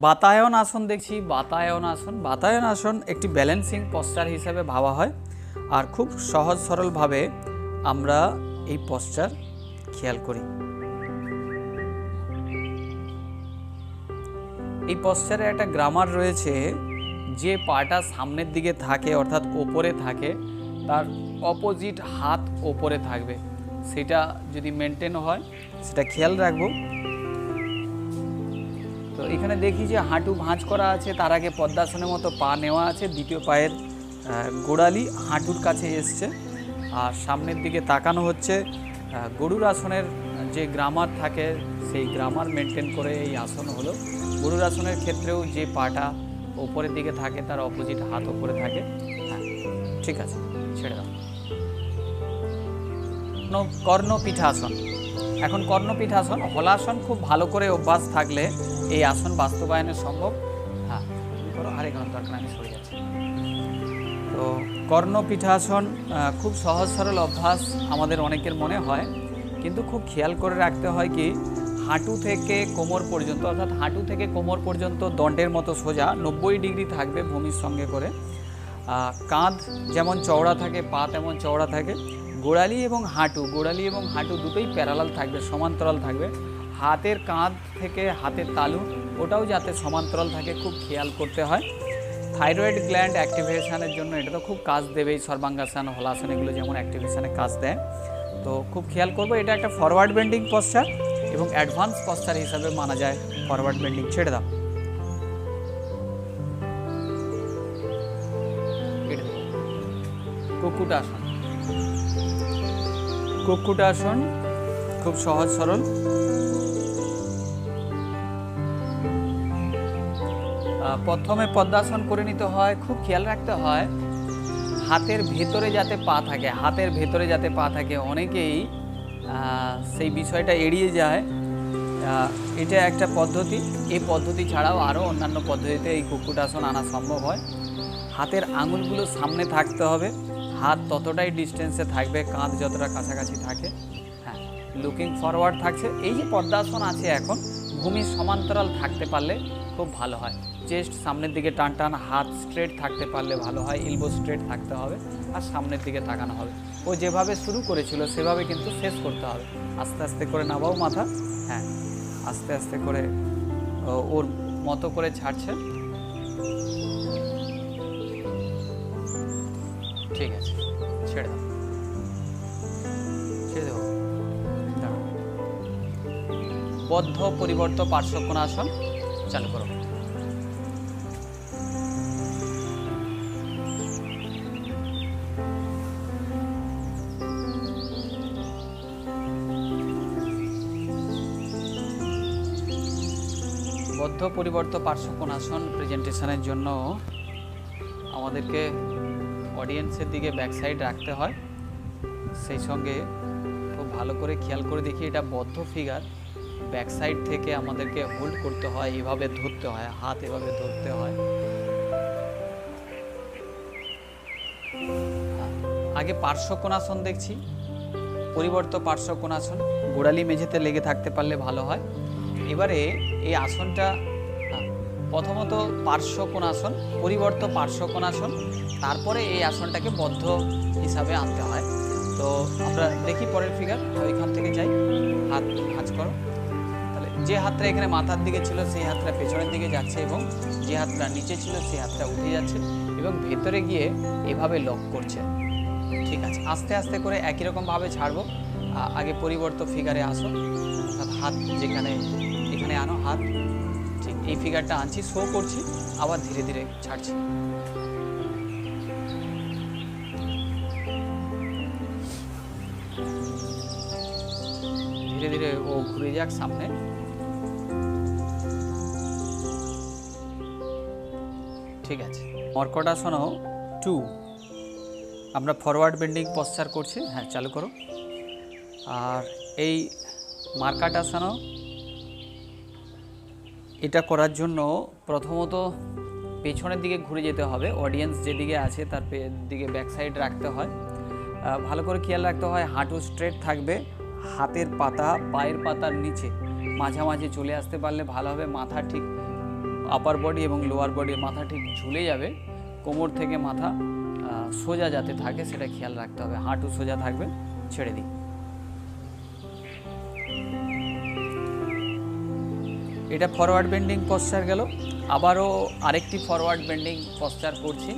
বাতায়ন আসন দেখছি, বাতায়ন আসন। বাতায়ন আসন একটি ব্যালেন্সিং পশ্চার হিসাবে ভাবা হয়। আর খুব সহজ সরলভাবে আমরা এই পশ্চার খেয়াল করি। এই পশ্চারে একটা গ্রামার রয়েছে, যে পাটা সামনের দিকে থাকে, অর্থাৎ ওপরে থাকে, তার অপোজিট হাত ওপরে থাকবে। সেটা যদি মেনটেন হয়, সেটা খেয়াল রাখব। তো এখানে দেখি যে হাঁটু ভাঁজ করা আছে, তার আগে পদ্মাসনের মতো পা নেওয়া আছে, দ্বিতীয় পায়ের গোড়ালি হাঁটুর কাছে এসছে। আর সামনের দিকে তাকানো হচ্ছে গরুর আসনের যে গ্রামার থাকে, সেই গ্রামার মেনটেন করে এই আসন হলো। গরুর আসনের ক্ষেত্রেও যে পাটা ওপরের দিকে থাকে, তার অপোজিট হাত ওপরে থাকে। হ্যাঁ ঠিক আছে, ছেড়ে দাও। কর্ণ- কর্ণপীঠাসন। এখন কর্ণপীঠাসন, হলাসন খুব ভালো করে অভ্যাস থাকলে এই আসন বাস্তবায়নের সম্ভব। হ্যাঁ করো আর এখানে আমি সরে যাচ্ছি। তো কর্ণপীঠাসন খুব সহজ সরল অভ্যাস আমাদের অনেকের মনে হয়, কিন্তু খুব খেয়াল করে রাখতে হয় কি, হাঁটু থেকে কোমর পর্যন্ত, অর্থাৎ হাঁটু থেকে কোমর পর্যন্ত দণ্ডের মতো সোজা নব্বই ডিগ্রি থাকবে ভূমির সঙ্গে করে। কাঁধ যেমন চওড়া থাকে, পা তেমন চওড়া থাকে গোড়ালি এবং হাঁটু, গোড়ালি এবং হাঁটু দুটোই প্যারালাল থাকবে, সমান্তরাল থাকবে। হাতের কাঁধ থেকে হাতের তালু, ওটাও যাতে সমান্তরাল থাকে, খুব খেয়াল করতে হয়। থাইরয়েড গ্ল্যান্ড অ্যাক্টিভেশনের জন্য এটা তো খুব কাজ দেবেই, সর্বাঙ্গাসন, হলাসন, এগুলো যেমন অ্যাক্টিভেশনে কাজ দেয়। তো খুব খেয়াল করব, এটা একটা ফরওয়ার্ড বেন্ডিং পশ্চার এবং অ্যাডভান্স পশ্চার হিসাবে মানা যায়। ফরওয়ার্ড বেন্ডিং ছেড়ে দাও। কুকুটাসন। কুকুটাসন খুব সহজ, সরল। প্রথমে পদ্মাসন করে নিতে হয়, খুব খেয়াল রাখতে হয়, হাতের ভেতরে যাতে পা থাকে, হাতের ভেতরে যাতে পা থাকে। অনেকেই সেই বিষয়টা এড়িয়ে যায়। এটা একটা পদ্ধতি। এই পদ্ধতি ছাড়াও আরও অন্যান্য পদ্ধতিতে এই কুকুটাসন আনা সম্ভব হয়। হাতের আঙুলগুলো সামনে থাকতে হবে। হাত ততটাই ডিস্টেন্সে থাকবে, কাঁধ যতটা কাছাকাছি থাকে। হ্যাঁ লুকিং ফরওয়ার্ড থাকছে। এই যে পদ্মাসন আছে এখন, ভূমি সমান্তরাল থাকতে পারলে খুব ভালো হয়। চেস্ট সামনের দিকে টান টান, হাত স্ট্রেট থাকতে পারলে ভালো হয় ইলবো স্ট্রেট থাকতে হবে আর সামনের দিকে তাকানো হবে। ও যেভাবে শুরু করেছিল, সেভাবে কিন্তু শেষ করতে হবে। আস্তে আস্তে করে নামাও মাথা। হ্যাঁ আস্তে আস্তে করে ওর মতো করে ছাড়ছে। ঠিক আছে, ছেড়ে দাও। ছেড়ে দেবো। বদ্ধ পরিবর্ত পার্শ্বকোণাসন চালু করো। বদ্ধ পরিবর্ত পার্শ্বকোণাসন প্রেজেন্টেশনের জন্য আমাদেরকে অডিয়েন্সের দিকে ব্যাক সাইড রাখতে হয়। সেই সঙ্গে খুব ভালো করে খেয়াল করে দেখি এটা বদ্ধ ফিগার ব্যাক সাইড থেকে আমাদেরকে হোল্ড করতে হয়, এভাবে ধরতে হয়, হাত এভাবে ধরতে হয়। আগে পার্শ্বকোণাসন দেখছি, পরিবর্ত পার্শ্বকোণাসন গোড়ালি মেঝেতে লেগে থাকতে পারলে ভালো হয়। এবারে এই আসনটা প্রথমত পার্শ্বকোণাসন, পরিবর্ত পার্শ্বকোণাসন, তারপরে এই আসনটাকে বদ্ধ হিসাবে আনতে হয়। তো আমরা দেখি পরের ফিগার ওইখান থেকে যাই, হাত ভাঁজ করো। তাহলে যে হাতটা এখানে মাথার দিকে ছিল, সেই হাতটা পেছনের দিকে যাচ্ছে এবং যে হাতটা নিচে ছিল, সেই হাতটা উঠে যাচ্ছে এবং ভেতরে গিয়ে এভাবে লক করছে। ঠিক আছে, আস্তে আস্তে করে একই রকমভাবে ছাড়বো। আগে পরিবর্ত ফিগারে আসো, অর্থাৎ হাত যেখানে, এখানে আনো, হাত এই ফিগারটা আনছি শো করছি, আবার ধীরে ধীরে ছাড়ছি। ধীরে ধীরে ও ঘুরে যাক সামনে। ঠিক আছে। মর্কটাসনও টু আমরা ফরওয়ার্ড বেন্ডিং পশ্চার করছি। হ্যাঁ চালু করো। আর এই মার্কাটাসনও এটা করার জন্য প্রথমত পেছনের দিকে ঘুরে যেতে হবে। অডিয়েন্স যেদিকে আছে, তার দিকে ব্যাক সাইড রাখতে হয়। ভালো করে খেয়াল রাখতে হয়, হাঁটু স্ট্রেট থাকবে। হাতের পাতা, পায়ের পাতার নিচে। মাঝামাঝি চলে আসতে পারলে ভালো হবে, মাথা ঠিক আপার বডি এবং লোয়ার বডি মাথা ঠিক ঝুলে যাবে। কোমর থেকে মাথা সোজা যাতে থাকে, সেটা খেয়াল রাখতে হবে। হাঁটু সোজা থাকবে, ছেড়ে দিই। এটা ফরওয়ার্ড বেন্ডিং পশ্চার গেল। আবারও আরেকটি ফরওয়ার্ড বেন্ডিং পশ্চার করছি।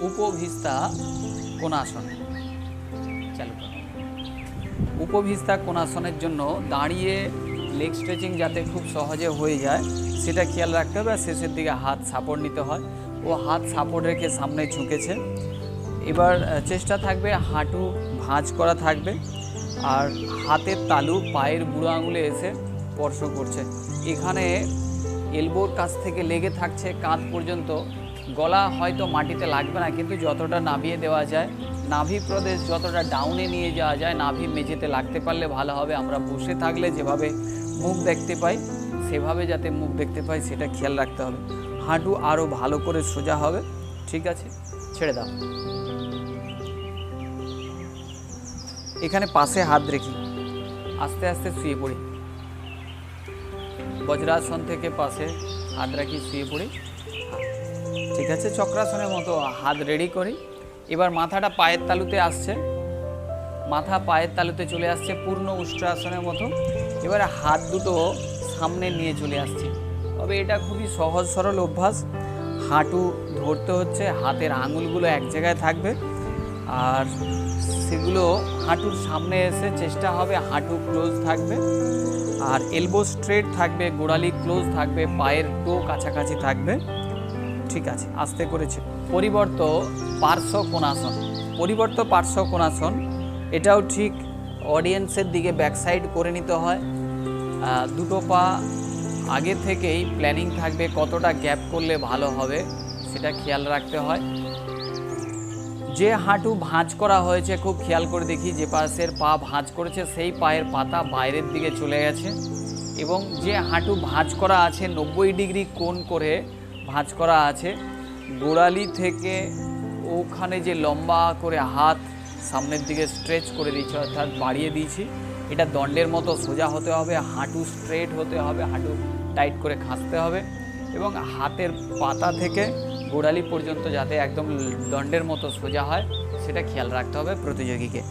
উপভিস্তা কোনাসন চালু করো। উপভিস্তা কোনাসনের জন্য দাঁড়িয়ে লেগ স্ট্রেচিং যাতে খুব সহজে হয়ে যায়, সেটা খেয়াল রাখতে হবে আর শেষের দিকে হাত সাপোর্ট নিতে হয়। ও হাত সাপোর্ট রেখে সামনে ঝুঁকেছে। এবার চেষ্টা থাকবে হাঁটু ভাঁজ করা থাকবে। আর হাতের তালু পায়ের বুড়ো আঙুলে এসে স্পর্শ করছে। এখানে এলবোর কাছ থেকে লেগে থাকছে কাঁধ পর্যন্ত। গলা হয়তো মাটিতে লাগবে না, কিন্তু যতটা নামিয়ে দেওয়া যায়, নাভি প্রদেশ যতটা ডাউনে নিয়ে যাওয়া যায়, নাভি মেঝেতে লাগতে পারলে ভালো হবে। আমরা বসে থাকলে যেভাবে মুখ দেখতে পাই, সেভাবে যাতে মুখ দেখতে পাই, সেটা খেয়াল রাখতে হবে। হাঁটু আরও ভালো করে সোজা হবে, ঠিক আছে? ছেড়ে দাও। এখানে পাশে হাত রেখি আস্তে আস্তে শুয়ে পড়ি। বজ্রাসন থেকে পাশে হাত রাখি শুয়ে পড়ি। ঠিক আছে, চক্রাসনের মতো হাত রেডি করি। এবার মাথাটা পায়ের তালুতে আসছে। মাথা পায়ের তালুতে চলে আসছে, পূর্ণ উষ্ট্রাসনের মতো। এবারে হাত দুটো সামনে নিয়ে চলে আসছে। তবে এটা খুবই সহজ সরল অভ্যাস। হাঁটু ধরতে হচ্ছে, হাতের আঙুলগুলো এক জায়গায় থাকবে। আর সেগুলো হাঁটুর সামনে এসে চেষ্টা হবে, হাঁটু ক্লোজ থাকবে আর এলবো স্ট্রেট থাকবে, গোড়ালি ক্লোজ থাকবে, পায়ের টো কাছাকাছি থাকবে। ঠিক আছে, আস্তে করেছে। পরিবর্ত পার্শ্ব কোণাসন, পরিবর্ত পার্শ্ব কোণাসন, এটাও ঠিক অডিয়েন্সের দিকে ব্যাক সাইড করে নিতে হয়। দুটো পা আগে থেকেই প্ল্যানিং থাকবে কতটা গ্যাপ করলে ভালো হবে, সেটা খেয়াল রাখতে হয়। যে হাঁটু ভাঁজ করা হয়েছে, খুব খেয়াল করে দেখি যে পাশের পা ভাঁজ করেছে, সেই পায়ের পাতা বাইরের দিকে চলে গেছে এবং যে হাঁটু ভাঁজ করা আছে, নব্বই ডিগ্রি কোণ করে ভাঁজ করা আছে, গোড়ালি থেকে ওখানে যে লম্বা করে হাত সামনের দিকে স্ট্রেচ করে দিয়েছি, অর্থাৎ বাড়িয়ে দিয়েছি, এটা দণ্ডের মতো সোজা হতে হবে, হাঁটু স্ট্রেট হতে হবে, হাঁটু টাইট করে খাঁচতে হবে এবং হাতের পাতা থেকে গোড়ালি পর্যন্ত যাতে একদম দণ্ডের মতো সোজা হয়, সেটা খেয়াল রাখতে হবে প্রতিযোগীকে।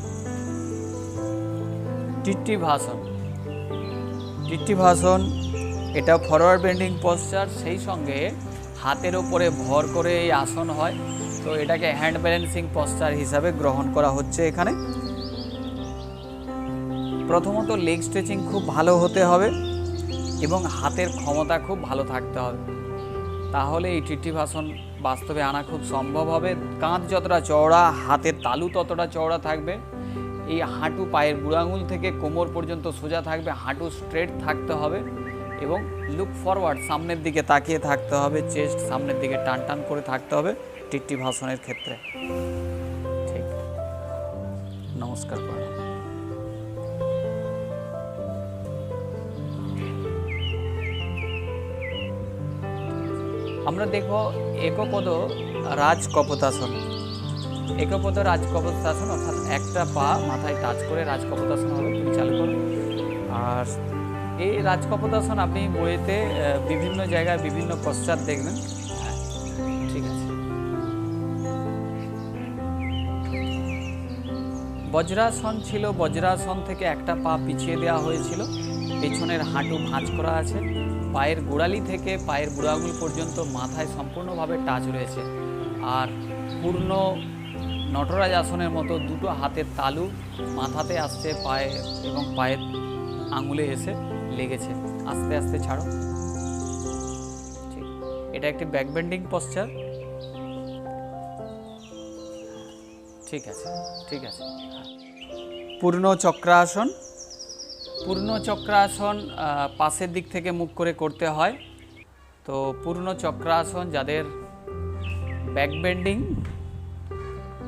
টিট্টি ভাষণ। টিট্টি ভাষণ, এটা ফরওয়ার্ড বেন্ডিং পশ্চার সেই সঙ্গে হাতের ওপরে ভর করে এই আসন হয়। তো এটাকে হ্যান্ড ব্যালেন্সিং পশ্চার হিসাবে গ্রহণ করা হচ্ছে এখানে। প্রথমত লেগ স্ট্রেচিং খুব ভালো হতে হবে এবং হাতের ক্ষমতা খুব ভালো থাকতে হবে। তাহলে এই টিটি ভাষণ বাস্তবে আনা খুব সম্ভব হবে। কাঁধ যতটা চওড়া, হাতের তালু ততটা চওড়া থাকবে। এই হাঁটু পায়ের বুড়াঙুল থেকে কোমর পর্যন্ত সোজা থাকবে, হাঁটু স্ট্রেট থাকতে হবে এবং লুক ফরওয়ার্ড সামনের দিকে তাকিয়ে থাকতে হবে চেস্ট সামনের দিকে টান টান করে থাকতে হবে টিট্টি ভাষণের ক্ষেত্রে। ঠিক। নমস্কার আমরা দেখব একপদ রাজকপতাসন। একপদ রাজ কপতাসন অর্থাৎ একটা পা মাথায় টাচ করে রাজকপতাসন হবে তুমি চালু করো। আর এই রাজকপতাসন আপনি বইয়েতে আহ, বিভিন্ন জায়গায় বিভিন্ন পশ্চাৎ দেখবেন। হ্যাঁ ঠিক আছে। বজ্রাসন ছিল বজ্রাসন থেকে একটা পা পিছিয়ে দেওয়া হয়েছিল। পেছনের হাঁটু ভাঁজ করা আছে। পায়ের গোড়ালি থেকে পায়ের বুড়ো আঙুল পর্যন্ত মাথায় সম্পূর্ণভাবে টাচ রয়েছে। আর পূর্ণ নটরাজ আসনের মতো দুটো হাতের তালু মাথাতে আসছে পায়ে এবং পায়ের আঙুলে এসে লেগেছে। আস্তে আস্তে ছাড়ো। ঠিক, এটা একটি ব্যাক বেন্ডিং পশ্চার ঠিক আছে ঠিক আছে। পূর্ণ চক্রাসন। পূর্ণ চক্রাসন পাশের দিক থেকে মুখ করে করতে হয়। তো পূর্ণ চক্রাসন যাদের ব্যাক বেন্ডিং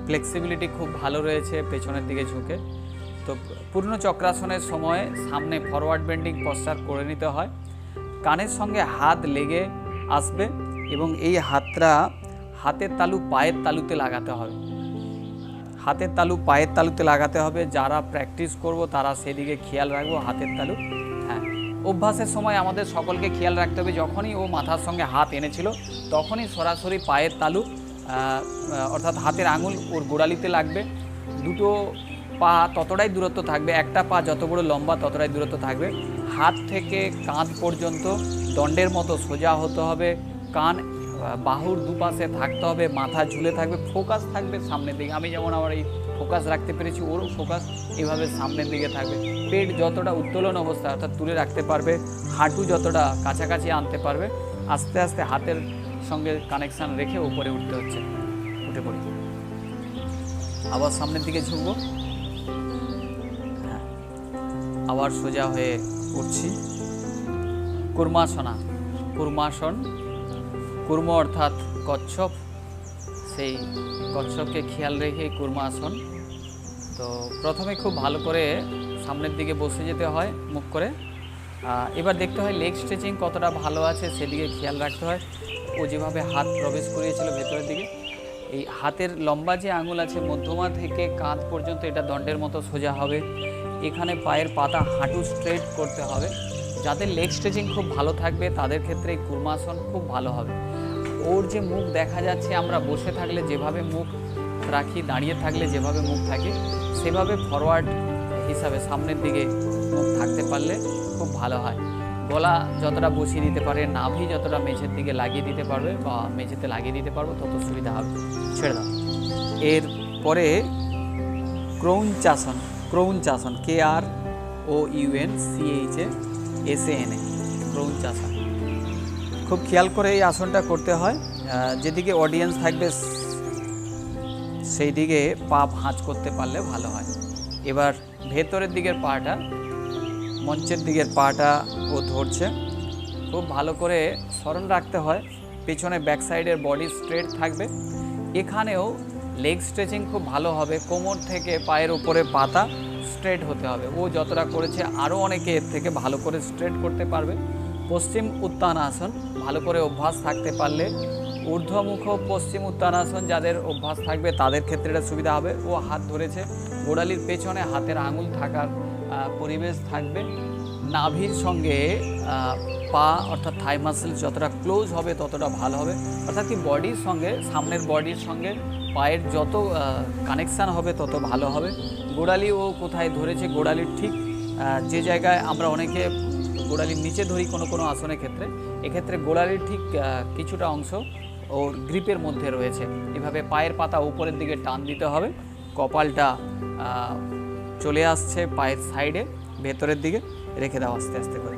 ফ্লেক্সিবিলিটি খুব ভালো রয়েছে পেছনের দিকে ঝুঁকে। তো পূর্ণ চক্রাসনের সময় সামনে ফরওয়ার্ড বেন্ডিং পশ্চার করে নিতে হয়। কানের সঙ্গে হাত লেগে আসবে এবং এই হাতটা হাতের তালু পায়ের তালুতে লাগাতে হবে। হাতের তালু, পায়ের তালুতে লাগাতে হবে। যারা প্র্যাকটিস করব, তারা সেদিকে খেয়াল রাখব, হাতের তালু। হ্যাঁ অভ্যাসের সময় আমাদের সকলকে খেয়াল রাখতে হবে। যখনই ও মাথার সঙ্গে হাত এনেছিল, তখনই সরাসরি পায়ের তালু অর্থাৎ হাতের আঙুল ওর গোড়ালিতে লাগবে। দুটো পা ততটাই দূরত্ব থাকবে, একটা পা যত বড় লম্বা, ততটাই দূরত্ব থাকবে। হাত থেকে কাঁধ পর্যন্ত দণ্ডের মতো সোজা হতে হবে। কান বাহুর দুপাশে থাকতে হবে, মাথা ঝুলে থাকবে ফোকাস থাকবে সামনের দিকে। আমি যেমন আমার এই ফোকাস রাখতে পেরেছি, ওরও ফোকাস এভাবে সামনের দিকে থাকবে। পেট যতটা উত্তোলন অবস্থা অর্থাৎ তুলে রাখতে পারবে, হাঁটু যতটা কাছাকাছি আনতে পারবে, আস্তে আস্তে হাতের সঙ্গে কানেকশান রেখে উপরে উঠতে হচ্ছে। উঠে পড়ি। আবার সামনের দিকে ঝুঁকবো। হ্যাঁ। আবার সোজা হয়ে উঠছি। কুর্মাসনা। কুর্মাসন কুর্ম অর্থাৎ কচ্ছপ, সেই কচ্ছপকে খেয়াল রেখে কুর্মাসন তো প্রথমে খুব ভালো করে সামনের দিকে বসে যেতে হয় মুখ করে। এবার দেখতে হয় লেগ স্ট্রেচিং কতটা ভালো আছে সেদিকে খেয়াল রাখতে হয়। ও যেভাবে হাত প্রবেশ করিয়েছিল ভেতরের দিকে। এই হাতের লম্বা যে আঙুল আছে মধ্যমা থেকে কাঁধ পর্যন্ত এটা দণ্ডের মতো সোজা হবে। এখানে পায়ের পাতা হাঁটু স্ট্রেট করতে হবে। যাদের লেগ স্ট্রেচিং খুব ভালো থাকবে তাদের ক্ষেত্রে এই কুর্মাসন খুব ভালো হবে। ওর যে মুখ দেখা যাচ্ছে, আমরা বসে থাকলে যেভাবে মুখ রাখি, দাঁড়িয়ে থাকলে যেভাবে মুখ থাকে, সেভাবে ফরওয়ার্ড হিসাবে সামনের দিকে মুখ থাকতে পারলে খুব ভালো হয়। গলা যতটা বসিয়ে দিতে পারে, নাভি যতটা মেঝের দিকে লাগিয়ে দিতে পারবে বা মেঝেতে লাগিয়ে দিতে পারব, তত সুবিধা হবে। ছেড়ে দাও। এর পরে ক্রৌঞ্চাসন ক্রৌঞ্চাসন K R O U N C H S A N A ক্রৌঞ্চাসন খুব খেয়াল করে এই আসনটা করতে হয়। যেদিকে অডিয়েন্স থাকবে সেই দিকে পা ভাঁজ করতে পারলে ভালো হয়। এবার ভেতরের দিকের পাটা, মঞ্চের দিকের পাটা ও ধরছে। খুব ভালো করে স্মরণ রাখতে হয়, পেছনে ব্যাক সাইডের বডি স্ট্রেট থাকবে। এখানেও লেগ স্ট্রেচিং খুব ভালো হবে, কোমর থেকে পায়ের উপরে পাতা স্ট্রেট হতে হবে। ও যতটা করেছে আরও অনেকে এর থেকে ভালো করে স্ট্রেট করতে পারবে। পশ্চিম উত্তানাসন, ভালো করে অভ্যাস থাকতে পারলে ঊর্ধ্বমুখ পশ্চিম উত্তানাসন যাদের অভ্যাস থাকবে তাদের ক্ষেত্রে এটা সুবিধা হবে। ও হাত ধরেছে, গোড়ালির পেছনে হাতের আঙুল থাকার পরিবেশ থাকবে। নাভির সঙ্গে পা অর্থাৎ থাই মাসেল যতটা ক্লোজ হবে ততটা ভালো হবে। অর্থাৎ কি বডির সঙ্গে, সামনের বডির সঙ্গে পায়ের যত কানেকশান হবে তত ভালো হবে। গোড়ালি ও কোথায় ধরেছে, গোড়ালির ঠিক যে জায়গায় আমরা অনেকে গোড়ালির নিচে ধরি কোনো কোনো আসনের ক্ষেত্রে, এক্ষেত্রে গোড়ালির ঠিক কিছুটা অংশ ওর গ্রিপের মধ্যে রয়েছে। এভাবে পায়ের পাতা উপরের দিকে টান দিতে হবে। কপালটা চলে আসছে পায়ের সাইডে, ভেতরের দিকে রেখে দাও আস্তে আস্তে করে।